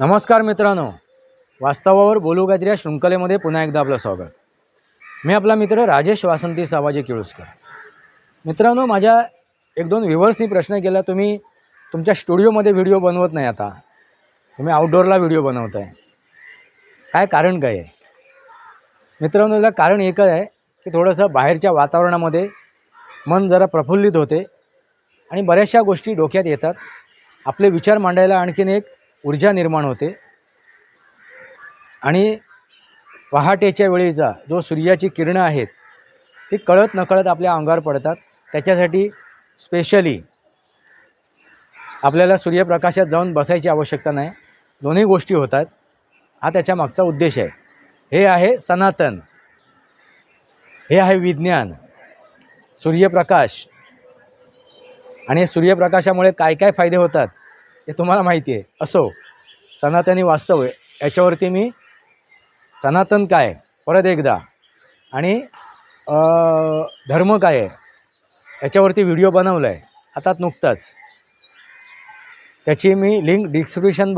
नमस्कार मित्रांनो. वास्तवावर बोलू काहीतरी या शृंखलेमध्ये पुन्हा एकदा आपलं स्वागत. मी आपला मित्र राजेश वासंती सावाजी किळुसकर. मित्रांनो माझ्या एक दोन व्ह्युअर्सनी प्रश्न केला तुम्ही तुमच्या स्टुडिओमध्ये व्हिडिओ बनवत नाही आता. तुम्ही आउटडोअरला व्हिडिओ बनवत आहे काय कारण काय आहे? मित्रांनो याला कारण एकच आहे की थोडंसं बाहेरच्या वातावरणामध्ये मन जरा प्रफुल्लित होते आणि बऱ्याचशा गोष्टी डोक्यात येतात. आपले विचार मांडायला आणखीन एक ऊर्जा निर्माण होते. आणि पहाटेच्या वेळेचा जो सूर्याची किरणं आहेत ती कळत नकळत आपल्या अंगावर पडतात. त्याच्यासाठी स्पेशली आपल्याला सूर्यप्रकाशात जाऊन बसायची आवश्यकता नाही. दोन्ही गोष्टी होतात. हा त्याच्या मागचा उद्देश आहे. हे आहे सनातन. हे आहे विज्ञान. सूर्यप्रकाश. आणि सूर्यप्रकाशामुळे काय काय फायदे होतात? हे तुम्हाला माहिती आहे. असो सनातनी वास्तव याच्यावरती मी सनातन काय परत एकदा. आणि धर्म काय आहे? याच्यावरती व्हिडिओ बनवला आहे आता नुकताच. त्याची मी लिंक डिस्क्रिप्शन बॉ